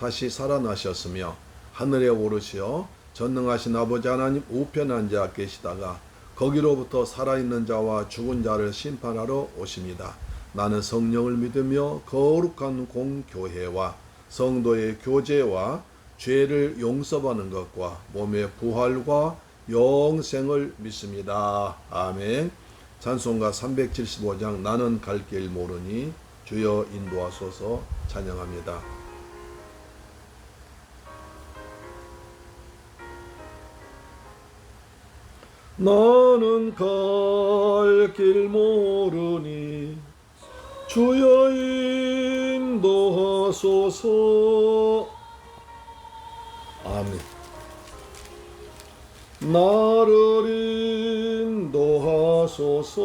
다시 살아나셨으며 하늘에 오르시어 전능하신 아버지 하나님 우편 앉아 계시다가 거기로부터 살아있는 자와 죽은 자를 심판하러 오십니다. 나는 성령을 믿으며 거룩한 공교회와 성도의 교제와 죄를 용서받는 것과 몸의 부활과 영생을 믿습니다. 아멘. 찬송가 375장 나는 갈 길 모르니 주여 인도하소서 찬양합니다. 나는 갈 길 모르니 주여 인도하소서. 아멘. 나를 인도하소서.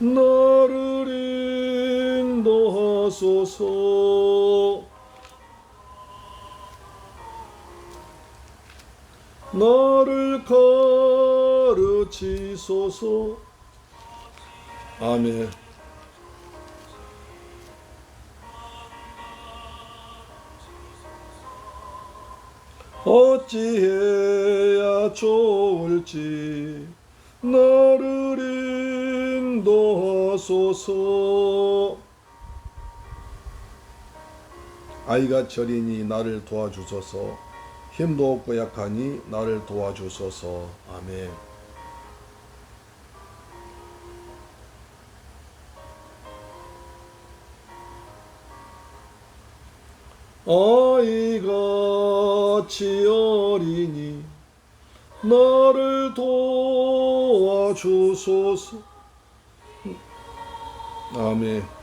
나를 인도하소서 나를 가르치소서. 아멘. 어찌해야 좋을지 나를 인도하소서. 아이가 저리니 나를 도와주소서 힘도 없고 약하니 나를 도와주소서. 아멘. 아이같이 어리니 나를 도와주소서. 아멘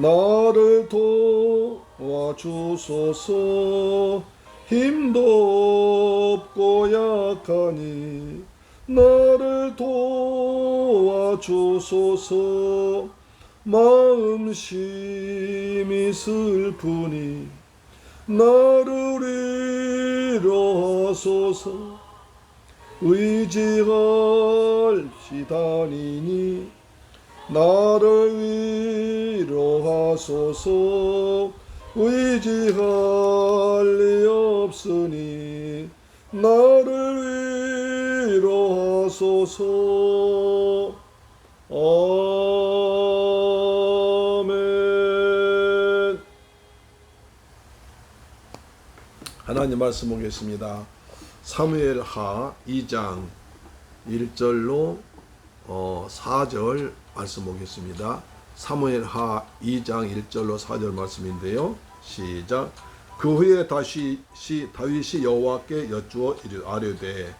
나를 도와주소서. 힘도 없고 약하니 나를 도와주소서. 마음 심히 슬프니 나를 위로하소서. 의지할지다니니 나를 위로하소서. 의지할 리 없으니 나를 위로하소서. 아멘. 하나님 말씀 보겠습니다. 사무엘하 2장 1절로 어, 4절 말씀 보겠습니다. 사무엘 하 2장 1절로 4절 말씀인데요. 시작. 그 후에 다시 시 다윗이 여호와께 여쭈어 아뢰되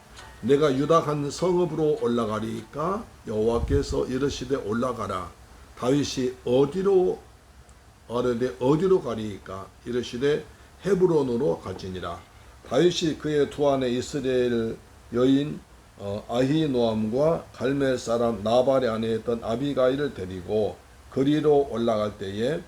내가 유다 한 성읍으로 올라가리까 여호와께서 이르시되 올라가라. 다윗이 어디로 아뢰되 어디로 가리까 이르시되 헤브론으로 갈지니라. 다윗이 그의 두 아내 이스라엘 여인 어, 아히노암과 갈멜 사람 나발의 아내였던 아비가일을 데리고 거리로 올라갈 때에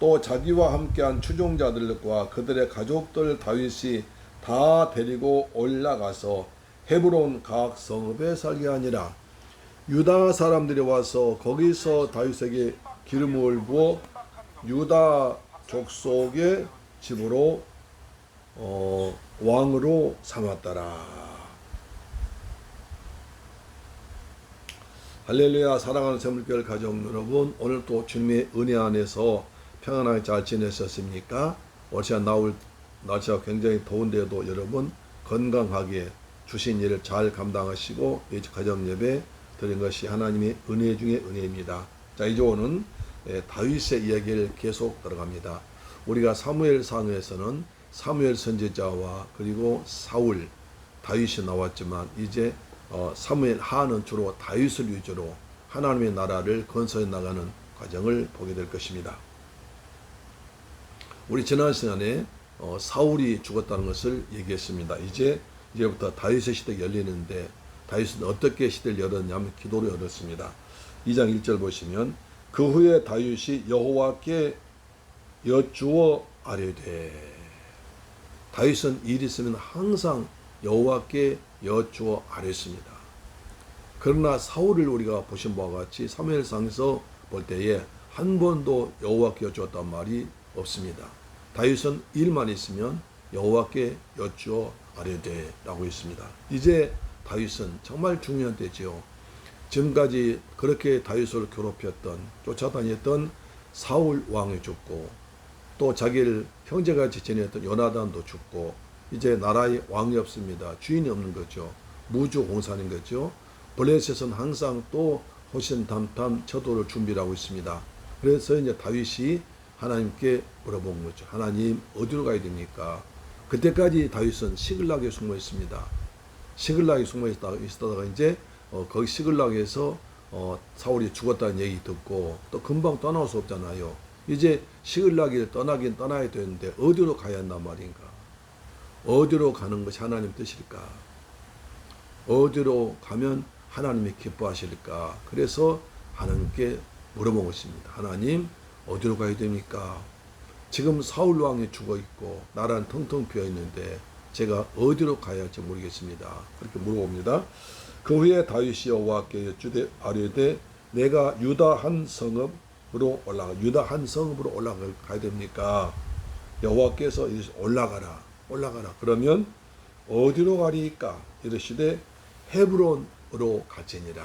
또 자기와 함께한 추종자들과 그들의 가족들 다윗이 다 데리고 올라가서 헤브론 각 성읍에 살게 하니라 유다 사람들이 와서 거기서 다윗에게 기름을 부어 유다 족속의 집으로 어, 왕으로 삼았더라. 할렐루야 사랑하는 세물교회 가족 여러분 오늘 또 주님의 은혜 안에서 평안하게 잘 지내셨습니까? 월시가 나올 날씨가 굉장히 더운데도 여러분 건강하게 주신 일을 잘 감당하시고 이 가정 예배 드린 것이 하나님의 은혜 중의 은혜입니다. 자 이제 오는 예, 다윗의 이야기를 계속 들어갑니다. 우리가 사무엘 상에서는 사무엘 선지자와 그리고 사울 다윗이 나왔지만 이제 어, 사무엘 하는 주로 다윗을 위주로 하나님의 나라를 건설해 나가는 과정을 보게 될 것입니다. 우리 지난 시간에 어, 사울이 죽었다는 것을 얘기했습니다. 이제 이제부터 다윗의 시대가 열리는데 다윗은 어떻게 시대를 열었냐면 기도로 열었습니다. 2장 1절 보시면 그 후에 다윗이 여호와께 여쭈어 아뢰되 다윗은 일 있으면 항상 여호와께 여쭈어 아뢰습니다. 그러나 사울을 우리가 보신 바와 같이 사무엘상에서 볼 때에 한 번도 여호와께 여쭈었단 말이 없습니다. 다윗은 일만 있으면 여호와께 여쭈어 아뢰되라고 했습니다. 이제 다윗은 정말 중요한 때지요. 지금까지 그렇게 다윗을 괴롭혔던 쫓아다녔던 사울 왕이 죽고 또 자기를 형제같이 지냈던 요나단도 죽고 이제 나라에 왕이 없습니다. 주인이 없는 거죠. 무주 공산인 거죠. 블레셋은 항상 또 호신탐탐 처도를 준비를 하고 있습니다. 그래서 이제 다윗이 하나님께 물어본 거죠. 하나님 어디로 가야 됩니까? 그때까지 다윗은 시글락에 숨어 있습니다. 시글락에 숨어 있다가, 있다가 이제 어, 거기 시글락에서 어, 사울이 죽었다는 얘기 듣고 또 금방 떠나올 수 없잖아요. 이제 시글락을 떠나긴 떠나야 되는데 어디로 가야 한단 말인가? 어디로 가는 것이 하나님 뜻일까? 어디로 가면 하나님이 기뻐하실까? 그래서 하나님께 물어본 것입니다. 하나님 어디로 가야 됩니까? 지금 사울 왕이 죽어 있고 나라는 텅텅 비어 있는데 제가 어디로 가야 할지 모르겠습니다. 그렇게 물어봅니다. 그 후에 다윗이 여호와께 여쭈되 아뢰되 내가 유다 한 성읍으로 올라가 유다 한 성읍으로 올라가야 됩니까? 여호와께서 올라가라 올라가라 그러면 어디로 가리까 이르시되 헤브론으로 가지니라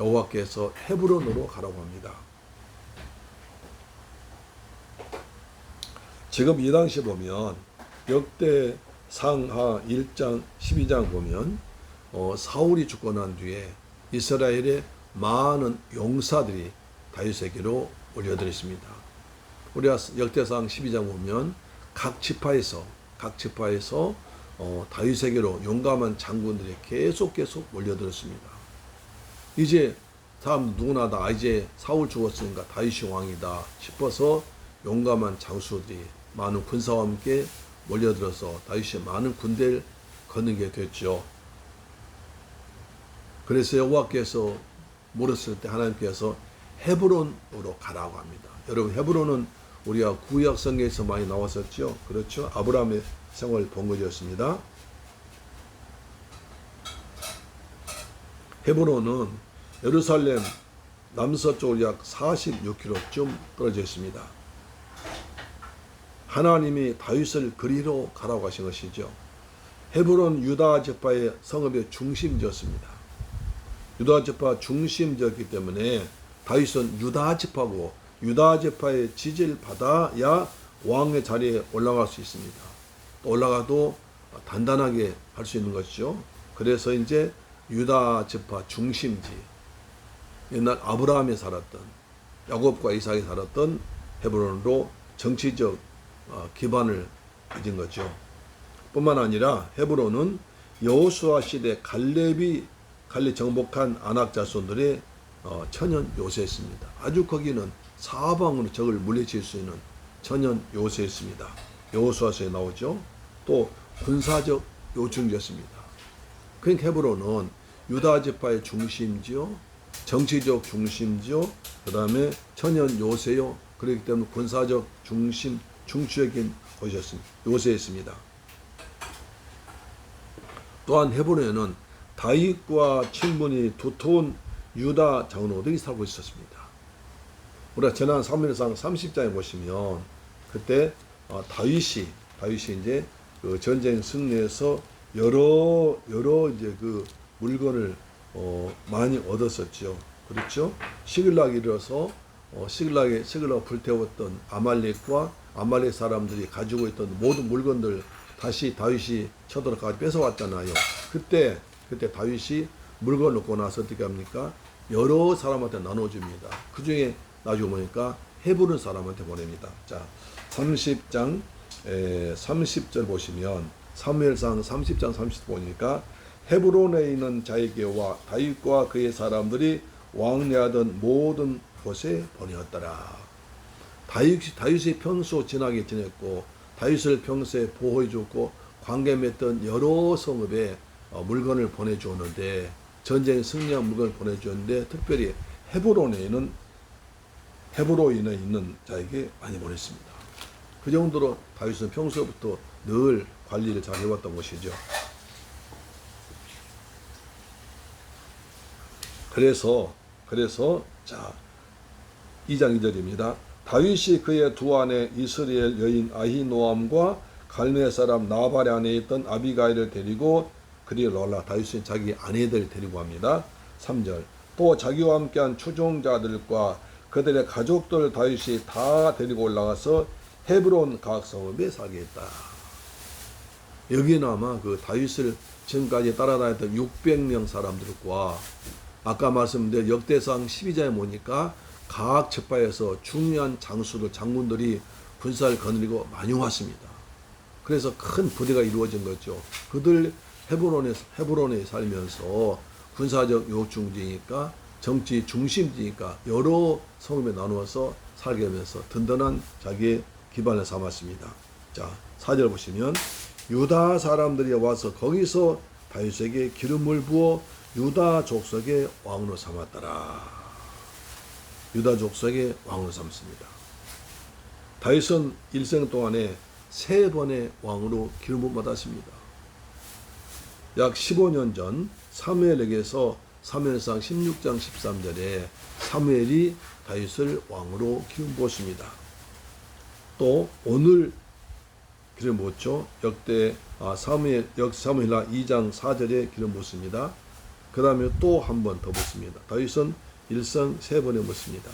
여호와께서 헤브론으로 가라고 합니다. 지금 이 당시 보면 역대 상하 1장 12장 보면 어, 사울이 죽고 난 뒤에 이스라엘의 많은 용사들이 다윗에게로 올려드렸습니다. 우리가 역대상 12장 보면 각 지파에서 각 지파에서 어, 다윗에게로 용감한 장군들이 계속 계속 몰려들었습니다. 이제 사람 누구나 다 아, 이제 사울 죽었으니까 다윗이 왕이다 싶어서 용감한 장수들이 많은 군사와 함께 몰려들어서 다윗이 많은 군대를 거느게 됐죠. 그래서 여호와께서 물었을 때 하나님께서 헤브론으로 가라고 합니다. 여러분 헤브론은 우리가 구약 성경에서 많이 나왔었죠. 그렇죠? 아브라함의 생활 본거지였습니다. 헤브론은 예루살렘 남서쪽으로 약 46km쯤 떨어져 있습니다. 하나님이 다윗을 그리로 가라고 하신 것이죠. 헤브론 유다 지파의 성읍의 중심지였습니다. 유다 지파 중심지였기 때문에 다윗은 유다 지파고 유다 지파의 지지를 받아야 왕의 자리에 올라갈 수 있습니다. 또 올라가도 단단하게 할 수 있는 것이죠. 그래서 이제 유다 지파 중심지 옛날 아브라함이 살았던 야곱과 이삭이 살았던 헤브론으로 정치적 어, 기반을 가진 거죠. 뿐만 아니라 헤브론은 여호수아 시대 갈렙이 갈렙 정복한 안악 자손들의 어, 천연 요새였습니다. 아주 거기는 사방으로 적을 물리칠 수 있는 천연 요새였습니다. 여호수아서에 나오죠. 또 군사적 요충지였습니다. 그러니까 헤브론은 유다 지파의 중심지요, 정치적 중심지요, 그 다음에 천연 요새요. 그렇기 때문에 군사적 중심, 중추적인 곳이었습니다. 요새였습니다. 또한 헤브론에는 다윗과 친분이 두터운 유다 장로들이 살고 있었습니다. 우리가 지난 사무엘상 30장에 보시면 그때 어, 다윗이 다윗이 이제 그 전쟁 승리해서 여러 여러 이제 그 물건을 어, 많이 얻었었죠. 그렇죠? 시글락이 일어서 어, 시글락에 시글락 불태웠던 아말렉과 아말렉 사람들이 가지고 있던 모든 물건들 다시 다윗이 쳐들어가 뺏어왔잖아요. 그때 그때 다윗이 물건을 놓고 나서 어떻게 합니까? 여러 사람한테 나눠줍니다. 그 중에 나중에 보니까 헤브론 사람한테 보냅니다. 자, 30장 에, 30절 보시면 사무엘상 30장 30절 보니까 헤브론에 있는 자에게와 다윗과 그의 사람들이 왕래하던 모든 곳에 보내었더라. 다윗, 다윗이 평소 진하게 지냈고 다윗을 평소에 보호해 줬고 관계 맺던 여러 성읍에 어, 물건을 보내주었는데 전쟁 승리한 물건을 보내주었는데 특별히 헤브론에 있 는 헤브론에 있는 자에게 많이 보냈습니다. 그 정도로 다윗은 평소부터 늘 관리를 잘 해왔던 것이죠. 그래서 그래서 자 2장 2절입니다. 다윗이 그의 두 아내 이스라엘 여인 아히노암과 갈메 사람 나발의 안에 있던 아비가일을 데리고 그리 올라 다윗은 자기 아내들 데리고 갑니다. 3절 또 자기와 함께한 추종자들과 그들의 가족들 다윗이 다 데리고 올라가서 헤브론 각 성읍에 살게 했다. 여기는 아마 그 다윗을 지금까지 따라다녔던 600명 사람들과 아까 말씀드린 역대상 12장에 보니까 각 첩바에서 중요한 장수들 장군들이 군사를 거느리고 많이 왔습니다. 그래서 큰 부대가 이루어진 거죠. 그들 헤브론에 헤브론에 살면서 군사적 요충지니까 정치 중심지니까 여러 성읍에 나누어서 살게 하면서 든든한 자기의 기반을 삼았습니다. 자, 4절 보시면 유다 사람들이 와서 거기서 다윗에게 기름을 부어 유다 족속의 왕으로 삼았더라. 유다 족속의 왕으로 삼습니다. 다윗은 일생 동안에 세 번의 왕으로 기름을 받았습니다. 약 15년 전 사무엘에게서 사무엘상 16장 13절에 사무엘이 다윗을 왕으로 기름 부었습니다. 또 오늘 기름 부었죠. 역대 아, 사무엘 역 사무엘하 2장 4절에 기름 부었습니다. 그 다음에 또 한 번더 붓습니다. 다윗은 일성 세 번에 묻습니다.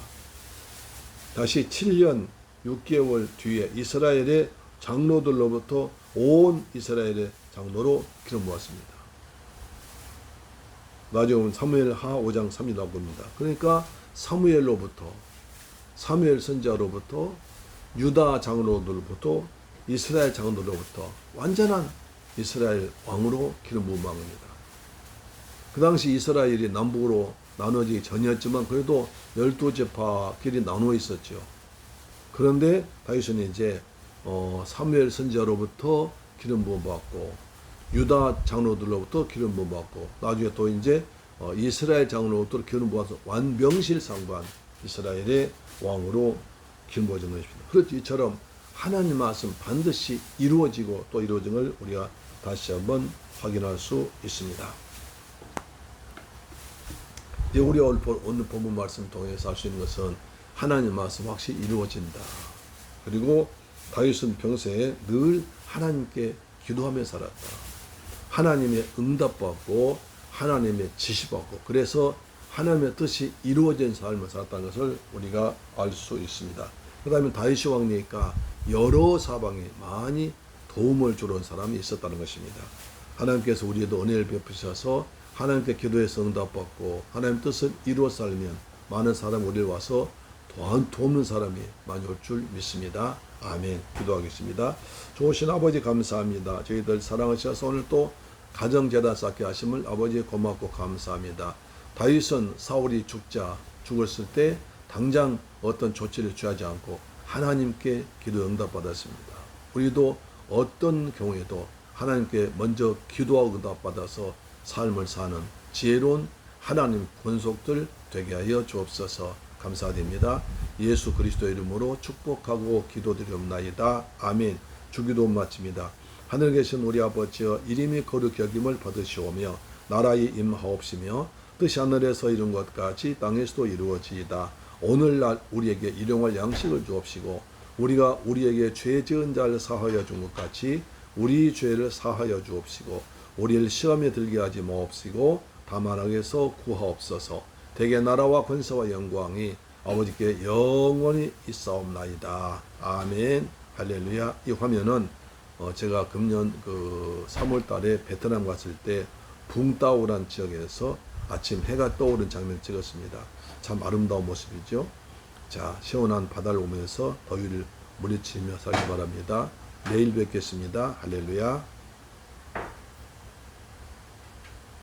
다시 7년 6개월 뒤에 이스라엘의 장로들로부터 온 이스라엘의 장로로 기름 모았습니다. 보면 사무엘 하 5장 3이 나옵니다. 그러니까 사무엘로부터 사무엘 선자로부터 유다 장로들로부터 이스라엘 장로들로부터 완전한 이스라엘 왕으로 기름 부은 겁니다. 그 당시 이스라엘이 남북으로 나눠지기 전이었지만 그래도 열두 제파끼리 나누어 있었죠. 그런데 다윗은 이제 어, 사무엘 선지자로부터 기름 부음 받고 유다 장로들로부터 기름 부음 받고 나중에 또 이제 어, 이스라엘 장로부터 기름 부어서 완병실 상관 이스라엘의 왕으로 기름 부어진 것입니다. 그렇지 이처럼 하나님 말씀 반드시 이루어지고 또 이루어짐을 우리가 다시 한번 확인할 수 있습니다. 이제 우리가 오늘, 본- 오늘 본문 말씀 통해서 알수 있는 것은 하나님 말씀 확실히 이루어진다. 그리고 다윗은 평소에 늘 하나님께 기도하며 살았다. 하나님의 응답받고 하나님의 지시받고 그래서 하나님의 뜻이 이루어진 삶을 살았다는 것을 우리가 알 수 있습니다. 그 다음에 다윗이 왕이니까 여러 사방에 많이 도움을 주는 사람이 있었다는 것입니다. 하나님께서 우리에도 은혜를 베푸셔서 하나님께 기도해서 응답받고 하나님 뜻을 이루어 살면 많은 사람 우리를 와서 도안 돕는 사람이 많이 올 줄 믿습니다. 아멘. 기도하겠습니다. 좋으신 아버지 감사합니다. 저희들 사랑하셔서 오늘 또 가정재단 쌓게 하심을 아버지 고맙고 감사합니다. 다윗은 사울이 죽자 죽었을 때 당장 어떤 조치를 취하지 않고 하나님께 기도 응답받았습니다. 우리도 어떤 경우에도 하나님께 먼저 기도하고 응답받아서 삶을 사는 지혜로운 하나님 권속들 되게 하여 주옵소서 감사드립니다. 예수 그리스도 이름으로 축복하고 기도드리옵나이다. 아멘. 주기도 마칩니다. 하늘 계신 우리 아버지여 이름이 거룩 여김을 받으시오며 나라의 임하옵시며 뜻이 하늘에서 이룬 것 같이 땅에서도 이루어지이다. 오늘날 우리에게 일용할 양식을 주옵시고 우리가 우리에게 죄 지은 자를 사하여 준 것 같이 우리 죄를 사하여 주옵시고 우리를 시험에 들게 하지 마옵시고 다만 악에서 구하옵소서 대개 나라와 권세와 영광이 아버지께 영원히 있사옵나이다. 아멘. 할렐루야. 이 화면은 어 제가 금년 그 3월 달에 베트남 갔을 때 붕따오란 지역에서 아침 해가 떠오른 장면 찍었습니다. 참 아름다운 모습이죠. 자, 시원한 바다를 오면서 더위를 물리치며 살기 바랍니다. 내일 뵙겠습니다. 할렐루야.